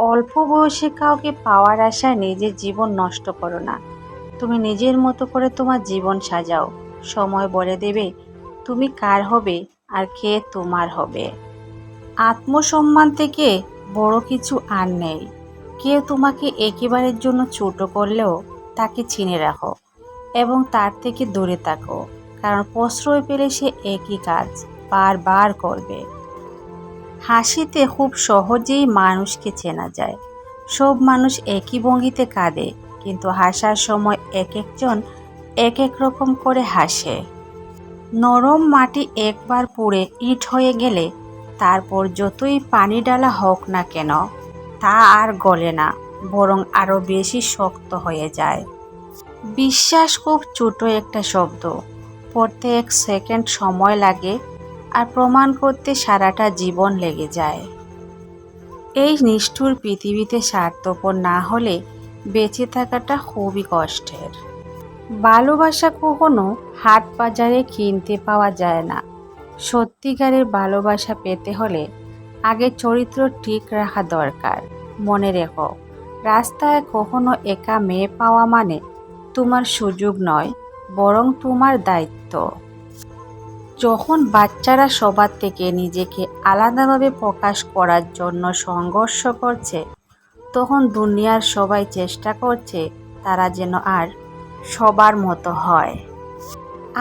অল্প বয়সে কাউকে পাওয়ার আশায় নিজের জীবন নষ্ট করো না। তুমি নিজের মতো করে তোমার জীবন সাজাও। সময় বলে দেবে, তুমি কার হবে আর কে তোমার হবে? আত্মসম্মান থেকে বড় কিছু আর নেই। কেউ তোমাকে একেবারের জন্য ছোট করলেও তাকে চিনে রাখো এবং তার থেকে দূরে থাকো। কারণ প্রশ্রয় পেলে সে একই কাজ বারবার করবে। হাসিতে খুব সহজেই মানুষকে চেনা যায়। সব মানুষ একই ভঙ্গিতে কাঁদে, কিন্তু হাসার সময় এক একজন এক এক রকম করে হাসে। নরম মাটি একবার পুড়ে ইট হয়ে গেলে তারপর যতই পানি ডালা হোক না কেন, তা আর গলে না, বরং আরও বেশি শক্ত হয়ে যায়। বিশ্বাস খুব ছোট একটা শব্দ। পড়তে এক সেকেন্ড সময় লাগে আর প্রমাণ করতে সারাটা জীবন লেগে যায়। এই নিষ্ঠুর পৃথিবীতে স্বার্থপর না হলে বেঁচে থাকাটা খুবই কষ্টের। ভালোবাসা কখনো হাট বাজারে কিনতে পাওয়া যায় না। সত্যিকারের ভালোবাসা পেতে হলে আগে চরিত্র ঠিক রাখা দরকার। মনে রেখো, রাস্তায় কখনো একা মেয়ে পাওয়া মানে তোমার সুযোগ নয়, বরং তোমার দায়িত্ব। যখন বাচ্চারা সবার থেকে নিজেকে আলাদাভাবে প্রকাশ করার জন্য সংঘর্ষ করছে, তখন দুনিয়ার সবাই চেষ্টা করছে তারা যেন আর সবার মতো হয়।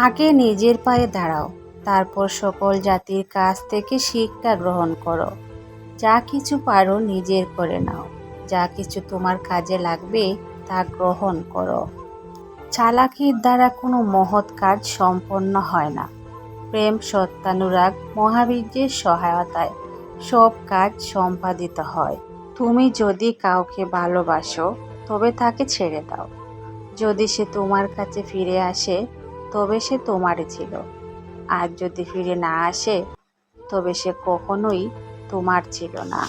আগে নিজের পায়ে দাঁড়াও, তারপর সকল জাতির কাছ থেকে শিক্ষা গ্রহণ করো। যা কিছু পারো নিজের করে নাও, যা কিছু তোমার কাজে লাগবে তা গ্রহণ করো। চালাকির দ্বারা কোনো মহৎ কাজ সম্পন্ন হয় না। প্রেম সত্যানুরাগ মহাবীর্যের সহায়তায় সব কাজ সম্পাদিত হয়। তুমি যদি কাউকে ভালোবাসো, তবে তাকে ছেড়ে দাও। যদি সে তোমার কাছে ফিরে আসে, তবে সে তোমারই ছিল। আর যদি ফিরে না আসে, তবে সে কখনোই তোমার ছিল না।